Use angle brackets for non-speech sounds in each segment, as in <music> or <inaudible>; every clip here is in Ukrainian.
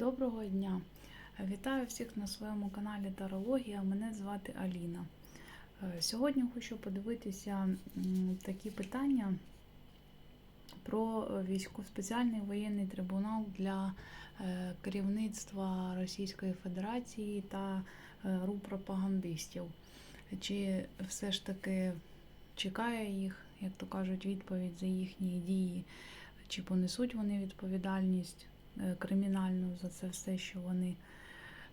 Доброго дня! Вітаю всіх на своєму каналі Тарологія. Мене звати Аліна. Е, Сьогодні хочу подивитися такі питання про військо спеціальний воєнний трибунал для е, керівництва Російської Федерації та е, РУ пропагандистів. Чи все ж таки чекає їх, як то кажуть, відповідь за їхні дії, чи понесуть вони відповідальність? Е, кримінальну за це все, що вони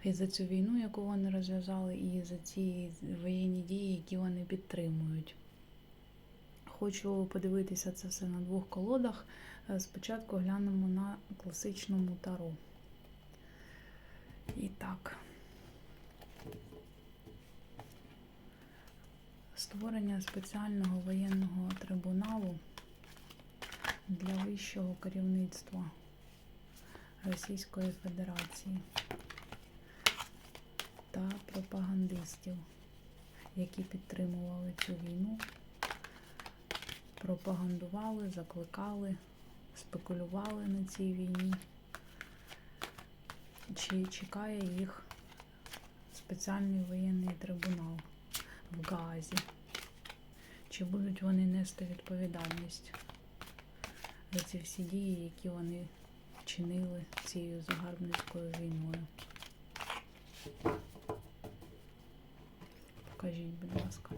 і за цю війну, яку вони розв'язали, і за ці воєнні дії, які вони підтримують. Хочу подивитися це все на двох колодах. Е, Спочатку глянемо на класичному таро. І так. Створення спеціального воєнного трибуналу для вищого керівництва Російської Федерації та пропагандистів, які підтримували цю війну, пропагандували, закликали, спекулювали на цій війні. Чи чекає їх спеціальний воєнний трибунал в Гаазі? Чи будуть вони нести відповідальність за ці всі дії, які вони чинили цією загарбницькою війною. Покажіть, будь ласка.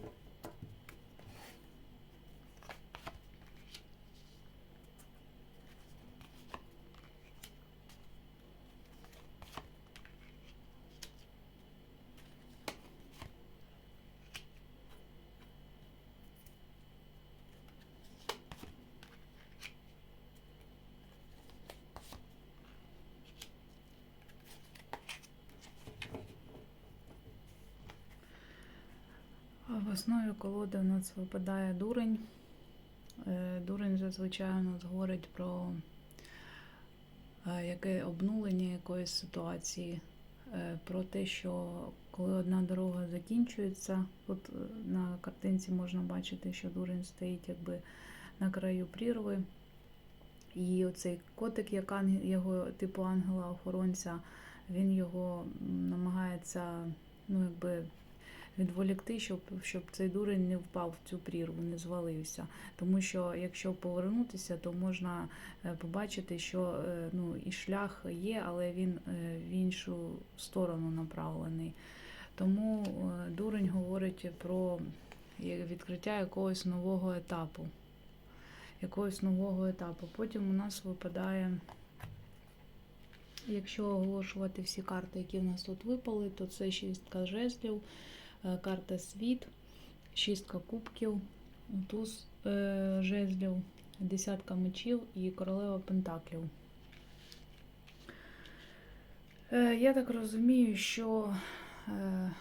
В основі колоди у нас випадає дурень. Е, Дурень зазвичай у нас говорить про е, яке обнулення якоїсь ситуації, е, про те, що коли одна дорога закінчується, от на картинці можна бачити, що дурень стоїть якби на краю прірви. І оцей котик, як ангел, його типу ангела-охоронця, він його намагається ну, якби, відволікти, щоб, щоб цей дурень не впав в цю прірву, не звалився. Тому що якщо повернутися, то можна е, побачити, що е, ну, і шлях є, але він е, в іншу сторону направлений. Тому дурень говорить про відкриття якогось нового етапу. Якогось нового етапу. Потім у нас випадає, якщо оголошувати всі карти, які в нас тут випали, то це шістка жезлів, карта світ, шістка кубків, туз е, жезлів, десятка мечів і королева пентаклів. Е, Я так розумію, що е,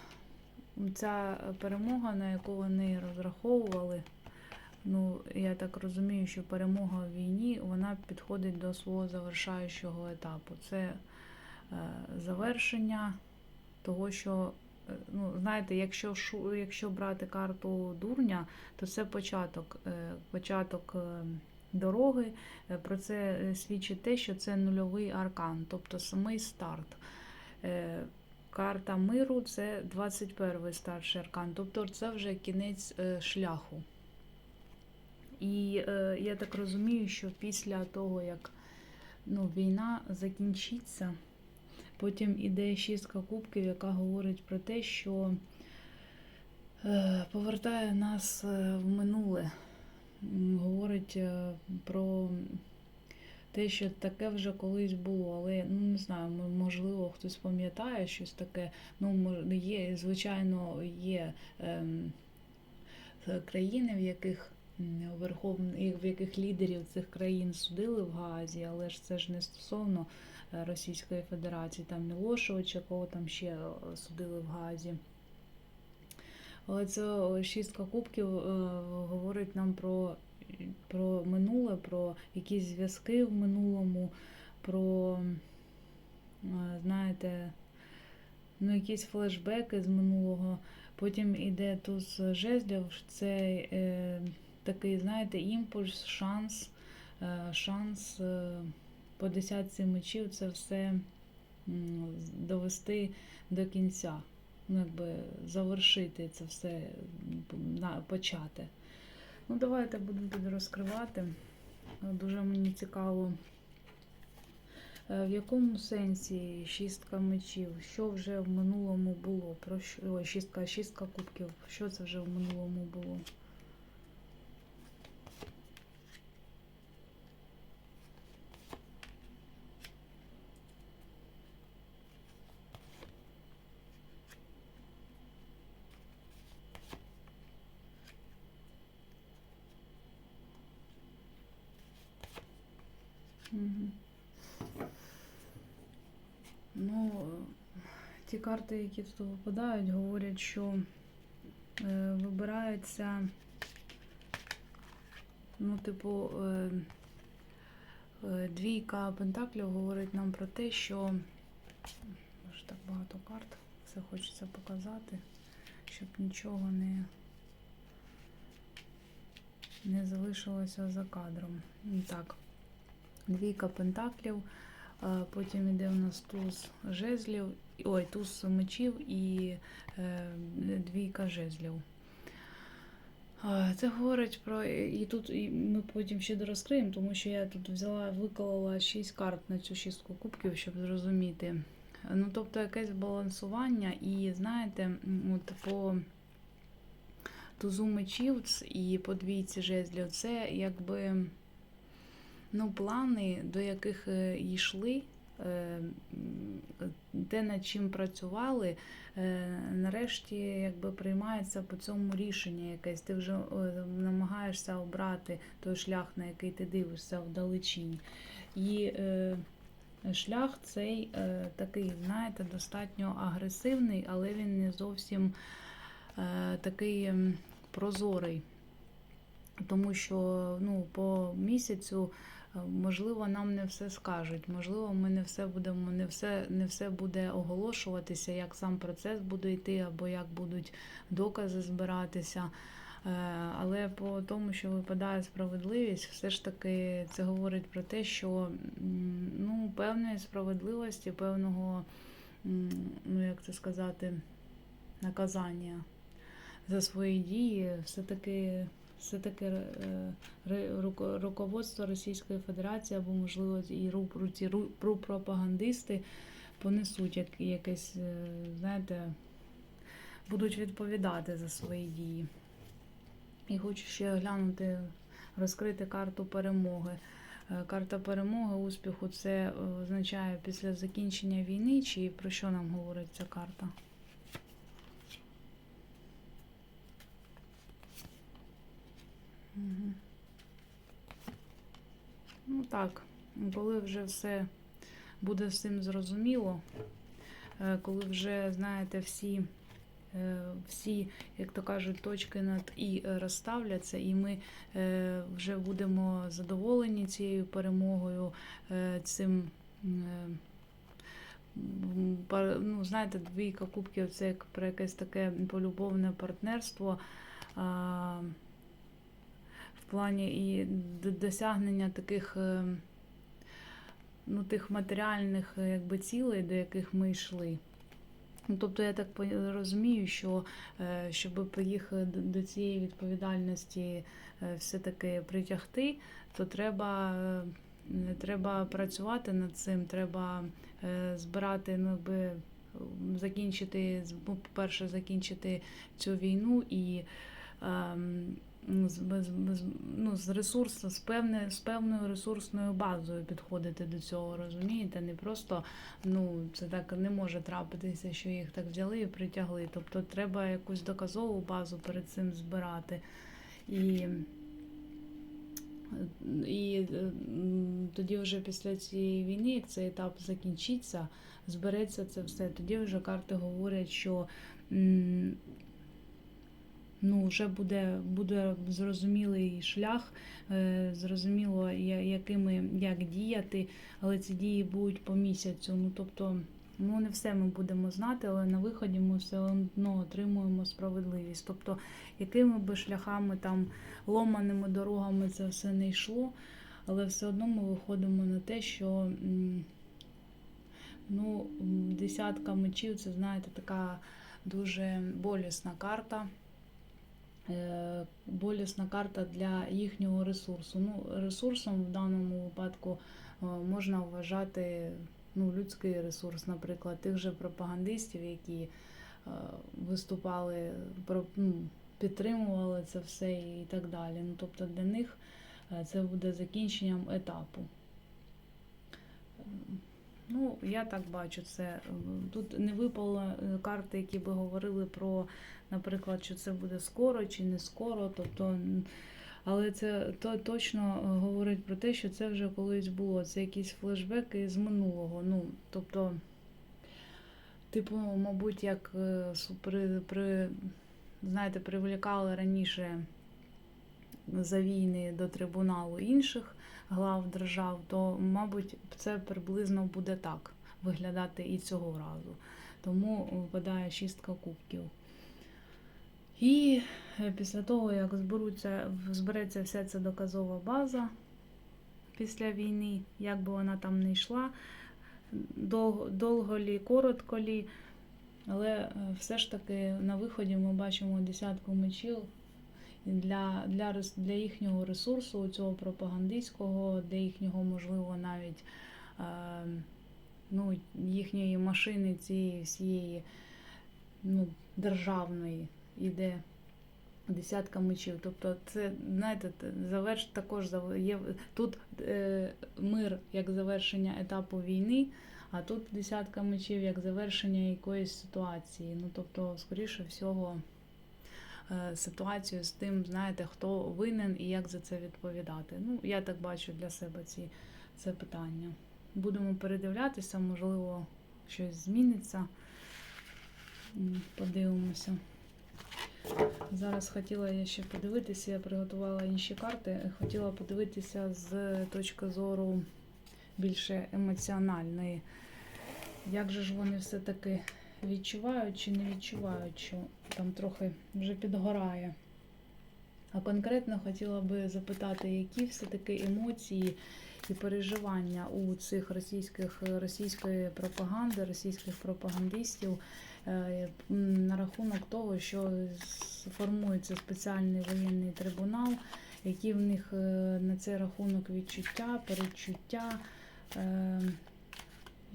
ця перемога, на яку вони розраховували, ну, я так розумію, що перемога в війні вона підходить до свого завершаючого етапу. Це е, завершення того, що, е, ну, знаєте, якщо, якщо брати карту дурня, то це початок, е, початок е, дороги. Е, Про це свідчить те, що це нульовий аркан, тобто самий старт. Карта миру це 21 старший аркан, тобто це вже кінець шляху. І я так розумію, що після того, як ну, війна закінчиться, потім іде шістка кубків, яка говорить про те, що е, повертає нас е, в минуле. Говорить е, про те, що таке вже колись було, але ну не знаю, можливо, хтось пам'ятає щось таке. Ну, є, звичайно, є ем, е, країни, в яких м, верховні, в яких лідерів цих країн судили в Гаазі, але ж це ж не стосовно е, Російської Федерації, там Мілошевича, кого там ще е, судили в Гаазі. Але це шістка кубків е, говорить нам про, про минуле, про якісь зв'язки в минулому, про, е, знаєте, ну, якісь флешбеки з минулого. Потім іде туз жезлів, це е, такий, знаєте, імпульс, шанс, е, шанс е, по десятці мечів це все довести до кінця, ну, якби завершити це все, почати. Ну, давайте будемо тоді розкривати. Дуже мені цікаво, е, в якому сенсі шістка мечів, що вже в минулому було, про що, шістка, шістка кубків, що це вже в минулому було? Мгм. Ну, е, ті карти, які тут випадають, говорять, що е, вибирається, ну, типу, е, е, двійка пентаклів говорить нам про те, що Боже, так багато карт, все хочеться показати, щоб нічого не, не залишилося за кадром. І так, двійка пентаклів. А Потім йде у нас туз жезлів, ой, туз мечів і е, двійка жезлів. Це говорить про. І тут і ми потім ще дорозкриємо, тому що я тут взяла, виклала 6 карт на цю шістку кубків, щоб зрозуміти. Ну, тобто якесь балансування, і знаєте, от по тузу мечів і по двійці жезлів, це якби ну, плани, до яких е, йшли, те, над чим працювали, е, нарешті якби приймається по цьому рішення якесь. Ти вже е, намагаєшся обрати той шлях, на який ти дивишся вдалечінь. І е, шлях цей е, такий, знаєте, достатньо агресивний, але він не зовсім е, такий ем, прозорий. Тому що ну, по місяцю е, можливо нам не все скажуть, можливо, ми не все будемо, не все, не все буде оголошуватися, як сам процес буде йти, або як будуть докази збиратися. Е, Але по тому, що випадає справедливість, все ж таки це говорить про те, що ну, певної справедливості, певного, ну як це сказати, наказання за свої дії, все-таки все-таки е, ре- руко- руководство Російської Федерації або, можливо, і ці пропагандисти понесуть якесь, е, знаєте, будуть відповідати за свої дії. І хочу ще глянути, розкрити карту перемоги. Е, Карта перемоги, успіху це е, означає після закінчення війни, чи про що нам говорить ця карта? Ну так, коли вже все буде з цим зрозуміло, е, коли вже, знаєте, всі, е, всі, як то кажуть, точки над і розставляться, і ми е, вже будемо задоволені цією перемогою, цим. Ну, знаєте, двійка кубків це як про якесь таке полюбовне партнерство. Плані і досягнення таких е, ну, тих матеріальних е, якби, цілей, до яких ми йшли. Ну, тобто я так розумію, що е, щоб їх до- цієї відповідальності все-таки притягти, то треба, треба працювати над цим, треба збирати, ну, якби, закінчити, ну, по-перше, закінчити цю війну і ем, з, з, з, ну, з ресурсу, з, певне, з певною ресурсною базою підходити до цього, розумієте? Не просто ну, це так не може трапитися, що їх так взяли і притягли. Тобто треба якусь доказову базу перед цим збирати. І, і е, тоді вже після цієї війни, як цей етап закінчиться, збереться це все. Тоді вже карти говорять, що ну, вже буде, буде зрозумілий шлях, е, зрозуміло, якими, як діяти, але ці дії будуть по місяцю. Ну, тобто, ну, не все ми будемо знати, але на виході ми все одно отримуємо справедливість. Тобто, якими би шляхами там ломаними дорогами це все не йшло, але все одно ми виходимо на те, що. Ну, десятка мечів це, знаєте, така дуже болісна карта. Е, Болісна карта для їхнього ресурсу. Ну, ресурсом в даному випадку е, можна вважати ну, людський ресурс, наприклад, тих же пропагандистів, які е, виступали, ну, підтримували це все і так далі. Ну, тобто для них це буде закінченням етапу. Ну, я так бачу це. Тут не випало карти, які би говорили про, наприклад, що це буде скоро чи не скоро. Тобто, але це то точно е, говорить про те, що це вже колись було. Це якісь флешбеки з минулого. Ну, тобто, типу, мабуть, як е, при, при, знаєте, привлікали раніше за війни до трибуналу інших глав держав, то, мабуть, це приблизно буде так виглядати і цього разу. Тому випадає шістка кубків. І е, після того, як зберуться, збереться вся ця доказова база після війни, як би вона там не йшла, дов- довго лі, коротко лі, але е, все ж таки на виході ми бачимо десятку мечів для, для, для їхнього ресурсу, цього пропагандистського, для їхнього, можливо, навіть е, ну, їхньої машини, цієї всієї ну, державної іде десятка мечів. Тобто, це, знаєте, заверш, також є тут е, мир як завершення етапу війни. А тут десятка мечів як завершення якоїсь ситуації. Ну, тобто, скоріше всього, е, ситуацію з тим, знаєте, хто винен і як за це відповідати. Ну, я так бачу для себе ці, це питання. Будемо передивлятися, можливо, щось зміниться. Подивимося. Зараз хотіла я ще подивитися, я приготувала інші карти. Хотіла подивитися з точки зору більше емоціональної. Як же ж вони все-таки відчувають чи не відчувають, що там трохи вже підгорає. А конкретно хотіла би запитати, які все-таки емоції і переживання у цих російських російської пропаганди, російських пропагандистів е, на рахунок того, що формується спеціальний воєнний трибунал, які в них е, на цей рахунок відчуття, передчуття, е,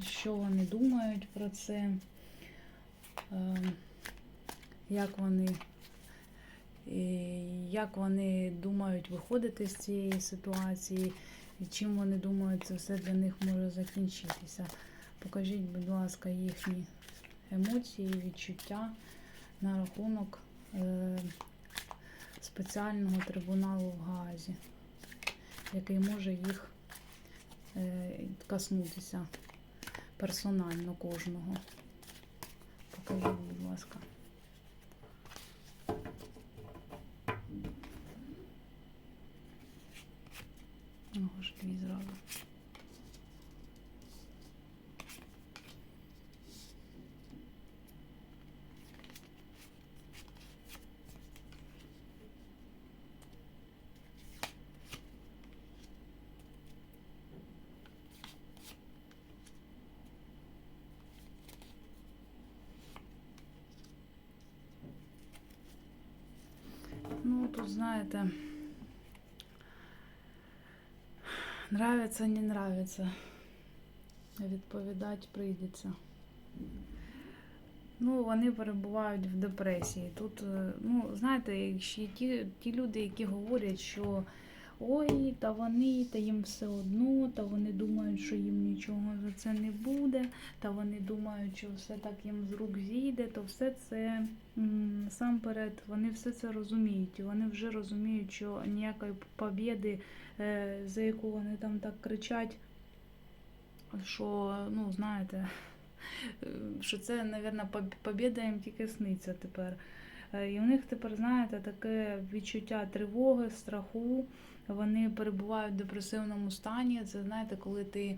що вони думають про це, як вони як вони думають виходити з цієї ситуації, і чим вони думають, це все для них може закінчитися. Покажіть, будь ласка, їхні емоції, відчуття на рахунок е, спеціального трибуналу в Гаазі, який може їх е, коснутися персонально кожного. Покажіть, будь ласка. Ого ж дві зразу. Ну, тут, знаєте, нравится, не нравится. Відповідати прийдеться. Ну, вони перебувають в депресії. Тут, е, ну, знаєте, ще ті, ті люди, які говорять, що ой, та вони, та їм все одно, та вони думають, що їм нічого за це не буде, та вони думають, що все так їм з рук зійде, то все це насамперед вони все це розуміють. І вони вже розуміють, що ніякої побєди, е, за яку вони там так кричать, що, ну, знаєте, <laughs> е, що це, мабуть, побєда їм тільки сниться тепер. Е, І в них тепер, знаєте, таке відчуття тривоги, страху. Вони перебувають в депресивному стані. Це знаєте, коли ти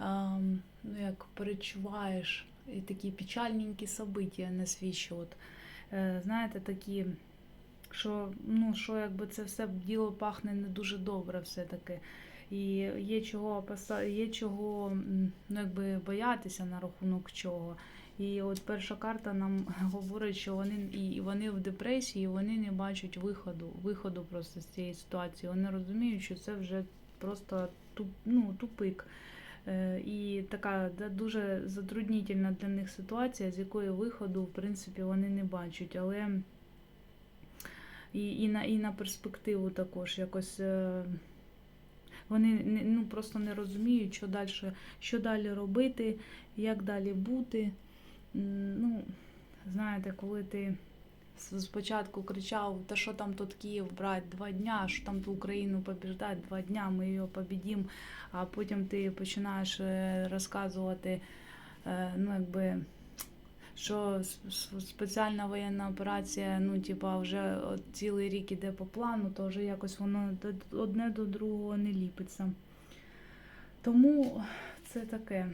ем, ну, як перечуваєш і такі печальненькі события на свій счет. Е, Знаєте, такі, що, ну, що якби це все діло пахне не дуже добре все-таки. І є чого є чого ну, якби боятися на рахунок чого. І от перша карта нам <laughs> говорить, що вони і вони в депресії, вони не бачать виходу, виходу просто з цієї ситуації. Вони розуміють, що це вже просто туп, ну, тупик. Е, І така дуже затруднітельна для них ситуація, з якої виходу, в принципі, вони не бачать. Але і, і, на, і на перспективу також якось. е, Вони ну, просто не розуміють, що далі, що далі робити, як далі бути. Ну, знаєте, коли ти спочатку кричав, та що там тут Київ брати два дня, що там ту Україну побіждати два дня, ми її побідім, а потім ти починаєш е, розказувати, е, ну, якби. Що спеціальна воєнна операція, ну, типа, вже цілий рік іде по плану, то вже якось воно одне до другого не ліпиться. Тому це таке.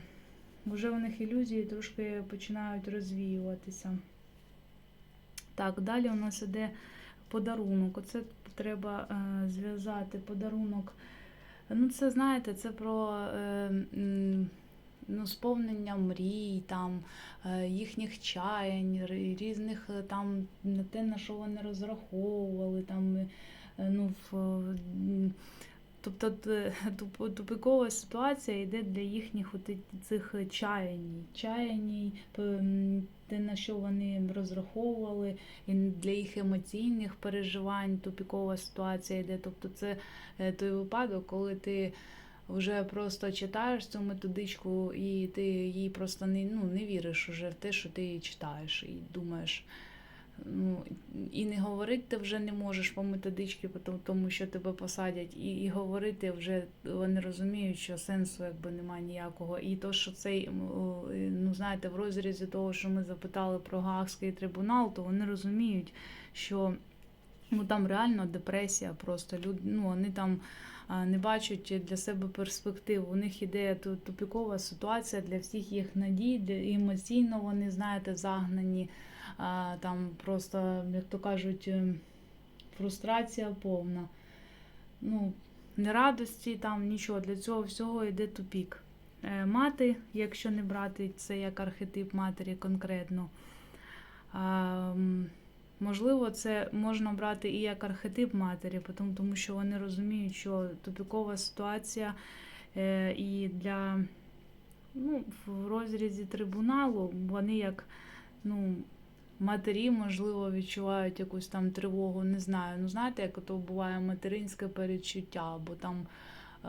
Вже у них ілюзії трошки починають розвіюватися. Так, далі у нас іде подарунок. Оце треба е, зв'язати подарунок. Ну, це знаєте, це про е, ну, сповнення мрій, там, е, їхніх чаянь, різних е, там те, на що вони розраховували. Там, е, ну, в, тобто тупикова ситуація йде для їхніх цих чаянь, чаянь, те, на що вони розраховували, і для їх емоційних переживань тупікова ситуація йде. Тобто це е, той випадок, коли ти вже просто читаєш цю методичку, і ти їй просто не, ну, не віриш уже в те, що ти читаєш, і думаєш. Ну, і не говорити ти вже не можеш по методичці, тому- що тебе посадять, і, і говорити вже вони розуміють, що сенсу якби немає ніякого. І то, що цей, ну знаєте, в розрізі того, що ми запитали про Гаагський трибунал, то вони розуміють, що ну там реально депресія, просто люд, ну, вони там не бачать для себе перспектив. У них іде тупікова ситуація для всіх їх надій, емоційно вони, знаєте, загнані. Там просто, як то кажуть, ем, фрустрація повна. Ну, не радості, там нічого. Для цього всього йде тупік. Е, Мати, якщо не брати це як архетип матері конкретно. Можливо, це можна брати і як архетип матері, тому, тому що вони розуміють, що тупікова ситуація е, і для ну, в розрізі трибуналу вони як ну, матері, можливо, відчувають якусь там тривогу, не знаю. Ну, знаєте, як то буває материнське передчуття, або там е,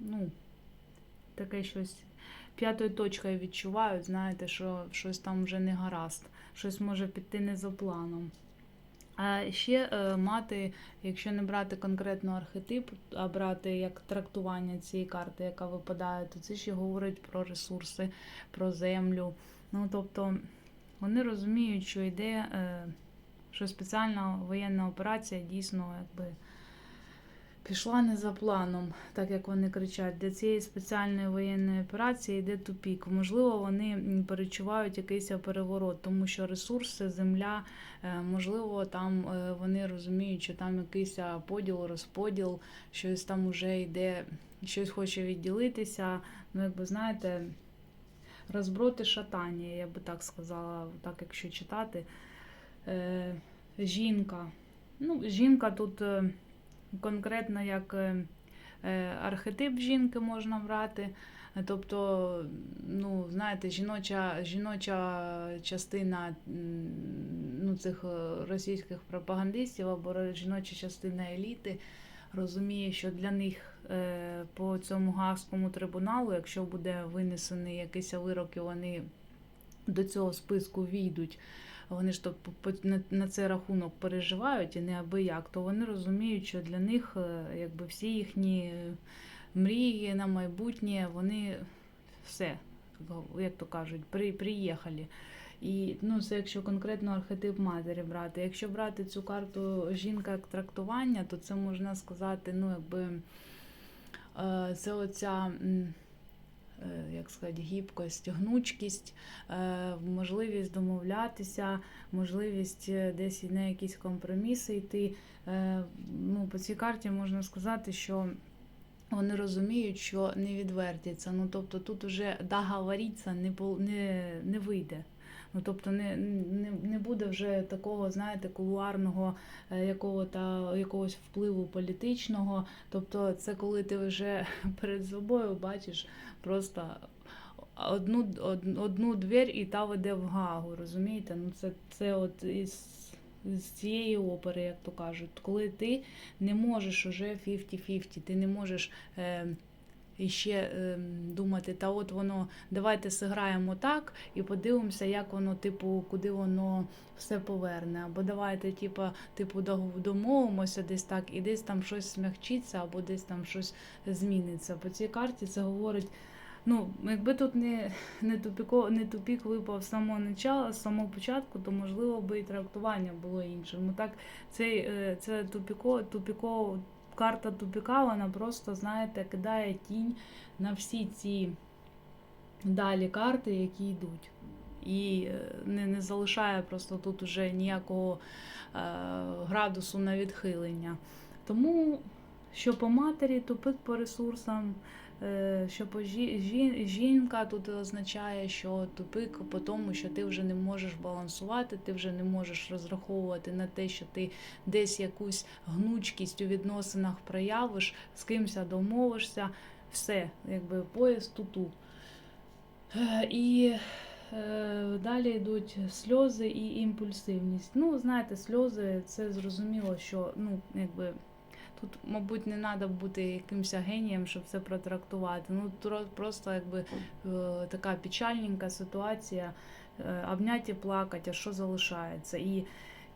ну, таке щось п'ятою точкою відчувають, знаєте, що щось там вже не гаразд, щось може піти не за планом. А ще е, мати, якщо не брати конкретно архетип, а брати як трактування цієї карти, яка випадає, то це ще говорить про ресурси, про землю. Ну, тобто вони розуміють, що йде, е, що спеціальна воєнна операція дійсно якби пішла не за планом, так як вони кричать. Для цієї спеціальної воєнної операції йде тупік. Можливо, вони перечувають якийсь переворот, тому що ресурси, земля, е, можливо, там е, вони розуміють, що там якийсь поділ, розподіл, щось там уже йде, щось хоче відділитися. Ну, якби знаєте, розброти шатання, я би так сказала, так якщо читати. Е, жінка. Ну, жінка тут е, конкретно як е, е, архетип жінки можна брати. Тобто, ну, знаєте, жіноча, жіноча частина ну, цих російських пропагандистів або жіноча частина еліти розуміє, що для них е, по цьому Гаагському трибуналу, якщо буде винесений якийсь вирок, і вони до цього списку війдуть, вони ж то на, цей рахунок переживають і не аби як, то вони розуміють, що для них е, якби всі їхні е, мрії на майбутнє, вони все, як то кажуть, при, приїхали. І ну, це якщо конкретно архетип матері брати. Якщо брати цю карту жінка як трактування, то це можна сказати, ну, якби е, це оця. е, Як сказати, гібкость, гнучкість, е, можливість домовлятися, можливість десь на якісь компроміси йти. Ну, по цій карті можна сказати, що вони розуміють, що не відвертяться. Ну тобто тут уже договоритися не, не, не вийде. Ну, тобто не, не, не буде вже такого, знаєте, кулуарного е, якого-то, якогось впливу політичного. Тобто, це коли ти вже <laughs> перед собою бачиш просто одну, од- одну двір і та веде в Гагу, розумієте? Ну, це, це от із, з цієї опери, як то кажуть, коли ти не можеш уже 50-50, ти не можеш. Е, і ще е, думати, та от воно, давайте зіграємо так і подивимося, як воно, типу, куди воно все поверне. Або давайте, типу, типу, домовимося десь так, і десь там щось смягчиться, або десь там щось зміниться. По цій карті це говорить. Ну, якби тут не, не, тупіко, не тупік випав з самого начала, з самого початку, то можливо би і трактування було іншим. Так, цей, е, це тупіко, тупіко, карта тупіка, вона просто, знаєте, кидає тінь на всі ці далі карти, які йдуть. І е, не, не залишає просто тут уже ніякого е, градусу на відхилення. Тому що по матері, тупик по ресурсам, що по жі, жі- жінка тут означає, що тупик по тому, що ти вже не можеш балансувати, ти вже не можеш розраховувати на те, що ти десь якусь гнучкість у відносинах проявиш, з кимось домовишся, все, якби пояс туту. Е, І е, далі йдуть сльози і імпульсивність. Ну, знаєте, сльози це зрозуміло, що ну, якби. Тут, мабуть, не треба бути якимось генієм, щоб це протрактувати. Ну, просто якби е, така печальненька ситуація, е, обняти плакати, а що залишається. І,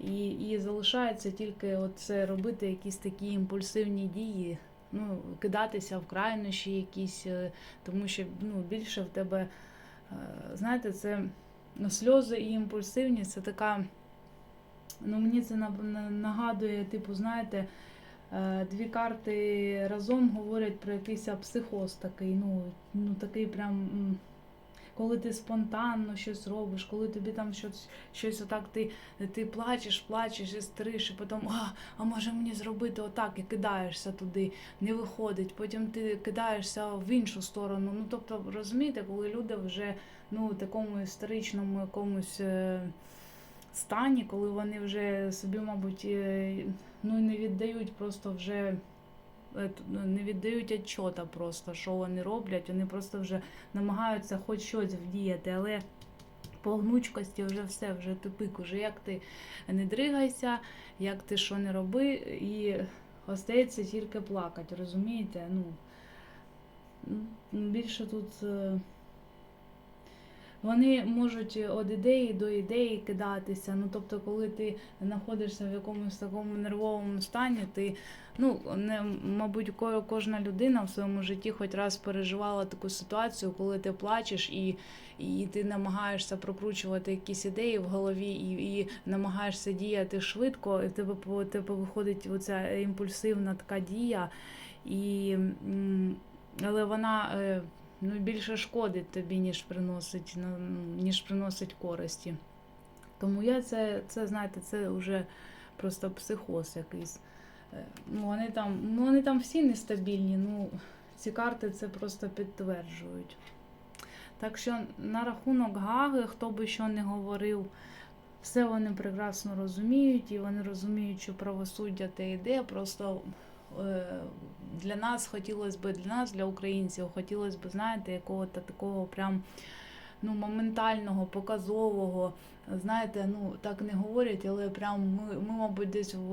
і, і залишається тільки це робити якісь такі імпульсивні дії, ну, кидатися в крайнощі якісь, е, тому що ну, більше в тебе, знаєте, це ну, сльози і імпульсивність це така. Ну, мені це на- на- нагадує, типу, знаєте, дві карти разом говорять про якийсь психоз такий, ну, ну такий прям. Коли ти спонтанно щось робиш, коли тобі там щось, щось отак ти, ти плачеш, плачеш, істериш, і потім, а, а може мені зробити отак, і кидаєшся туди, не виходить, потім ти кидаєшся в іншу сторону. Ну, тобто, розумієте, коли люди вже ну, такому історичному якомусь е, стані, коли вони вже собі, мабуть, е, ну, не віддають просто вже. е, ну, Не віддають отчота просто, що вони роблять. Вони просто вже намагаються хоч щось вдіяти, але по гнучкості вже все, вже тупик, уже як ти не дригайся, як ти що не роби, і остається тільки плакати, розумієте? Ну, більше тут. Е, Вони можуть від ідеї до ідеї кидатися. Ну, тобто, коли ти знаходишся в якомусь такому нервовому стані, ти, ну, не, мабуть, кожна людина в своєму житті хоч раз переживала таку ситуацію, коли ти плачеш і, і ти намагаєшся прокручувати якісь ідеї в голові, і, і намагаєшся діяти швидко, і в тебе, по- тебе виходить оця імпульсивна така дія, і, але вона. Ну, більше шкодить тобі, ніж приносить, ніж приносить користі. Тому я це, це знаєте, це вже просто психоз якийсь. Е, Ну, вони там, ну, вони там всі нестабільні, ну, ці карти це просто підтверджують. Так що на рахунок Гаги, хто би що не говорив, все вони прекрасно розуміють, і вони розуміють, що правосуддя те йде. Просто для нас хотілося б, для нас, для українців, хотілося б, знаєте, якого-то такого прям ну, моментального, показового. Знаєте, ну так не говорять, але прям ми, ми, мабуть, десь в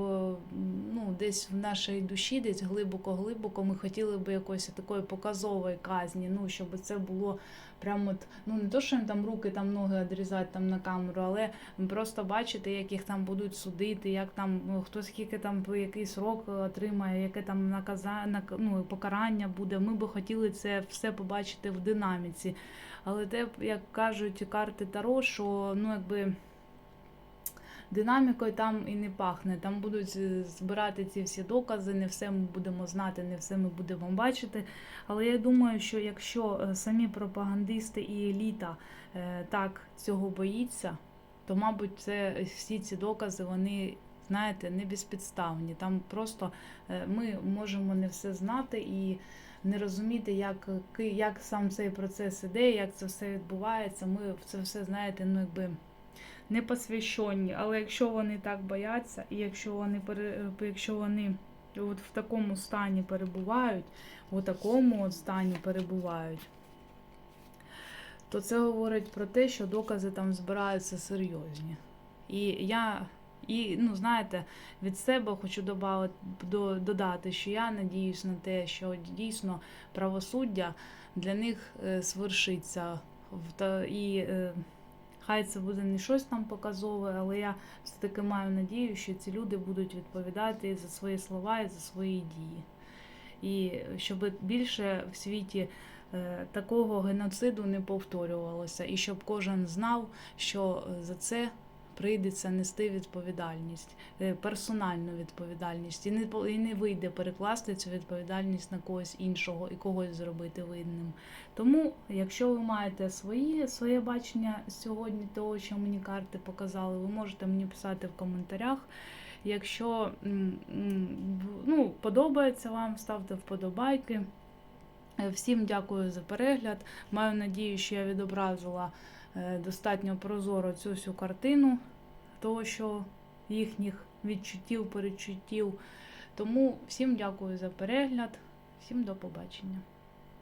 ну, десь в нашій душі, десь глибоко-глибоко, ми хотіли б якоїсь такої показової казні, ну, щоб це було прям от, ну не то, що їм там руки, там ноги відрізати там на камеру, але просто бачити, як їх там будуть судити, як там ну, хто скільки там по який срок отримає, яке там наказання, ну, покарання буде. Ми би хотіли це все побачити в динаміці. Але те, як кажуть карти Таро, що ну якби. Динамікою там і не пахне. Там будуть збирати ці всі докази, не все ми будемо знати, не все ми будемо бачити. Але я думаю, що якщо е, самі пропагандисти і еліта е, так цього боїться, то, мабуть, це всі ці докази, вони, знаєте, не безпідставні. Там просто е, ми можемо не все знати і не розуміти, як, як сам цей процес іде, як це все відбувається. Ми в це все, знаєте, ну якби не посвящені. Але якщо вони так бояться, і якщо вони якщо вони от в такому стані перебувають, у такому от стані перебувають, то це говорить про те, що докази там збираються серйозні. І я, і, ну, знаєте, від себе хочу добавити, до, додати, що я надіюсь на те, що дійсно правосуддя для них е, свершиться. І е, хай це буде не щось там показове, але я все-таки маю надію, що ці люди будуть відповідати за свої слова і за свої дії. І щоб більше в світі е, такого геноциду не повторювалося, і щоб кожен знав, що за це прийдеться нести відповідальність, е, персональну відповідальність, і не і не вийде перекласти цю відповідальність на когось іншого і когось зробити винним. Тому, якщо ви маєте свої, своє бачення сьогодні, того, що мені карти показали, ви можете мені писати в коментарях. Якщо ну, подобається вам, ставте вподобайки. Е, Всім дякую за перегляд. Маю надію, що я відобразила достатньо прозоро цю всю картину, того, що їхніх відчуттів, перечуттів. Тому всім дякую за перегляд, всім до побачення.